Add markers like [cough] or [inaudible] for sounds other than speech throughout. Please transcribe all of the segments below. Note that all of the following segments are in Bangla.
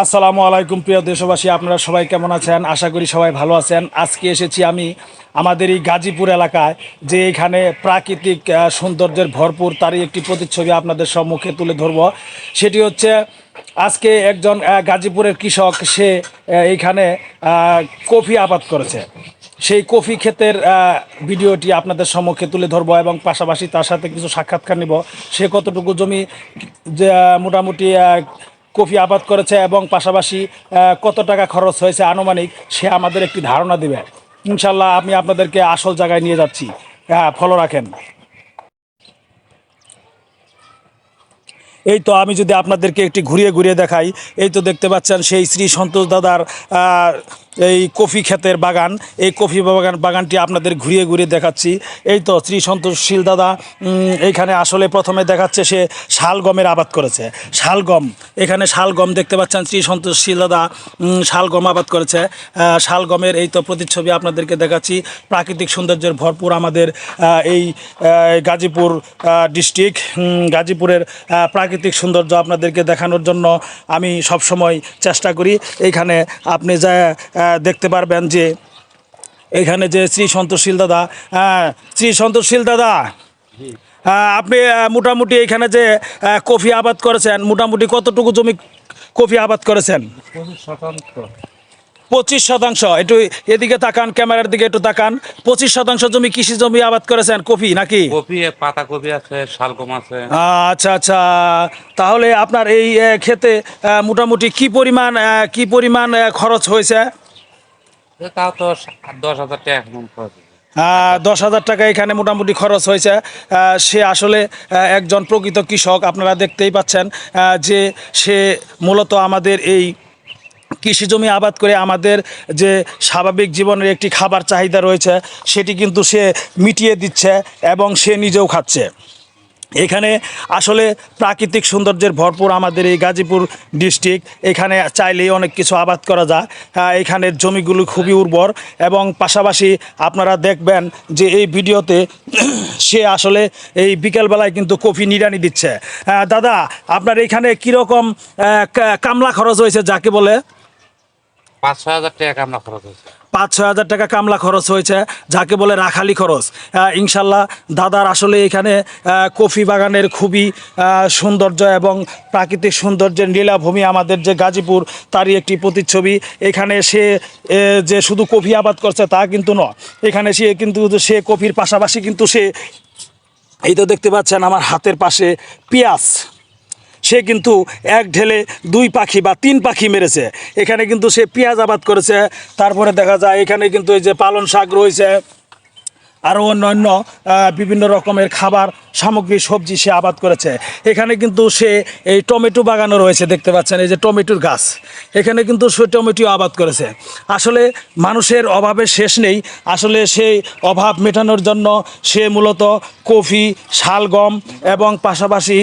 আসসালামু আলাইকুম, প্রিয় দেশবাসী, আপনারা সবাই কেমন আছেন? আশা করি সবাই ভালো আছেন। আজকে এসেছি আমি আমাদের এই গাজীপুর এলাকায়, যে এখানে প্রাকৃতিক সৌন্দর্যের ভরপুর তারই একটি প্রতিচ্ছবি আপনাদের সম্মুখে তুলে ধরব। সেটি হচ্ছে, আজকে একজন গাজীপুরের কৃষক, সে এইখানে কফি আবাদ করেছে। সেই কফি ক্ষেতের ভিডিওটি আপনাদের সম্মুখে তুলে ধরবো এবং পাশাপাশি তার সাথে কিছু সাক্ষাৎকার নিব। সে কতটুকু জমি, যে মোটামুটি কফি আবাদ করেছে এবং পাশাপাশি কত টাকা খরচ হয়েছে আনুমানিক সে আমাদের একটি ধারণা দেবে। ইনশাল্লাহ আমি আপনাদেরকে আসল জায়গায় নিয়ে যাচ্ছি। হ্যাঁ ফলো রাখেন। এই তো আমি যদি আপনাদেরকে একটি ঘুরিয়ে ঘুরিয়ে দেখাই, এই তো দেখতে পাচ্ছেন সেই শ্রী সন্তোষ দাদার এই কফি ক্ষেতের বাগান, এই কফি বাগান, বাগানটি আপনাদের ঘুরিয়ে ঘুরিয়ে দেখাচ্ছি। এই তো শ্রী সন্তোষশীল দাদা এইখানে আসলে প্রথমে দেখাচ্ছে সে শালগমের আবাদ করেছে। শালগম এখানে শালগম দেখতে পাচ্ছেন শ্রী সন্তোষশীল দাদা শালগম আবাদ করেছে। শালগমের এই তো প্রতিচ্ছবি আপনাদেরকে দেখাচ্ছি। প্রাকৃতিক সৌন্দর্যের ভরপুর আমাদের এই গাজীপুর ডিস্ট্রিক্ট গাজীপুরের প্রাকৃতিক সৌন্দর্য আপনাদেরকে দেখানোর জন্য আমি সবসময় চেষ্টা করি। এইখানে আপনি যা দেখতে পারবেন যে এখানে যে শ্রী সন্তোষশীল দাদা হ্যাঁ শ্রী সন্তোষশীল দাদা আপনি মোটামুটি এখানে যে কফি আবাদ করেছেন মোটামুটি কতটুকু জমি কফি আবাদ করেছেন? পঁচিশ শতাংশ। একটু এদিকে তাকান ক্যামেরার দিকে একটু তাকান। পঁচিশ শতাংশ জমি কৃষি জমি আবাদ করেছেন কফি নাকি? কপি পাতা কপি আছে শালগম আছে। আচ্ছা আচ্ছা। তাহলে আপনার এই ক্ষেতে মোটামুটি কি পরিমাণ কি পরিমাণ খরচ হয়েছে? তাও তো দশ হাজার টাকা দশ হাজার টাকা এখানে মোটামুটি খরচ হয়েছে। সে আসলে একজন প্রকৃত কৃষক, আপনারা দেখতেই পাচ্ছেন যে সে মূলত আমাদের এই কৃষি জমি আবাদ করে আমাদের যে স্বাভাবিক জীবনের একটি খাবার চাহিদা রয়েছে, সেটি কিন্তু সে মিটিয়ে দিচ্ছে এবং সে নিজেও খাচ্ছে। এখানে আসলে প্রাকৃতিক সৌন্দর্যের ভরপুর আমাদের এই গাজীপুর ডিস্ট্রিক্ট। এখানে চাইলেই অনেক কিছু আবাদ করা যায়। এখানের জমিগুলো খুবই উর্বর এবং পাশাপাশি আপনারা দেখবেন যে এই ভিডিওতে [clears throat] সে আসলে এই বিকেলবেলায় কিন্তু কফি নিড়ানি দিচ্ছে। দাদা, আপনার এখানে কীরকম কামলা খরচ হয়েছে যাকে বলে? পাঁচ ছয় হাজার টাকা আমরা খরচ হয়েছে। পাঁচ ছয় হাজার টাকা কামলা খরচ হয়েছে, যাকে বলে রাখালি খরচ। ইনশাল্লাহ দাদার আসলে এখানে কফি বাগানের খুবই সৌন্দর্য এবং প্রাকৃতিক সৌন্দর্যের নীলাভূমি আমাদের যে গাজীপুর, তারই একটি প্রতিচ্ছবি। এখানে সে যে শুধু কফি আবাদ করছে তা কিন্তু নয়। এখানে সে কিন্তু সে কফির পাশাপাশি কিন্তু সে, এই তো দেখতে পাচ্ছেন আমার হাতের পাশে পেঁয়াজ। সে কিন্তু এক ঢেলে দুই পাখি বা তিন পাখি মেরেছে। এখানে কিন্তু সে পেঁয়াজ আবাদ করেছে। তারপরে দেখা যায় এখানে কিন্তু এই যে পালন শাক রয়েছে। আরও অন্যান্য বিভিন্ন রকমের খাবার, সামগ্রী, সবজি সে আবাদ করেছে। এখানে কিন্তু সে এই টমেটো বাগানও রয়েছে, দেখতে পাচ্ছেন, এই যে টমেটোর গাছ। এখানে কিন্তু সে টমেটো আবাদ করেছে। আসলে মানুষের অভাবে শেষ নেই। আসলে সেই অভাব মেটানোর জন্য সে মূলত কফি, শালগম এবং পাশাপাশি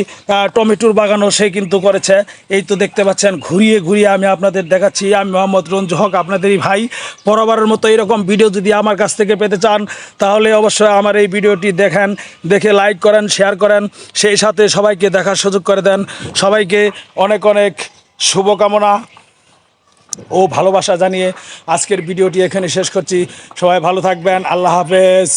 টমেটোর বাগানও সে কিন্তু করেছে। এই তো দেখতে পাচ্ছেন, ঘুরিয়ে ঘুরিয়ে আমি আপনাদের দেখাচ্ছি। আমি মোহাম্মদ রঞ্জু হক, আপনাদেরই ভাই। বরাবরের মতো এরকম ভিডিও যদি আমার কাছ থেকে পেতে চান, তাহলে অবশ্যই আমার এই ভিডিওটি দেখেন, দেখে লাইক করেন শেয়ার করেন, সেই সাথে সবাইকে দেখার সুযোগ করে দেন। সবাইকে অনেক অনেক শুভকামনা ও ভালোবাসা জানিয়ে আজকের ভিডিওটি এখানে শেষ করছি। সবাই ভালো থাকবেন, আল্লাহ হাফেজ।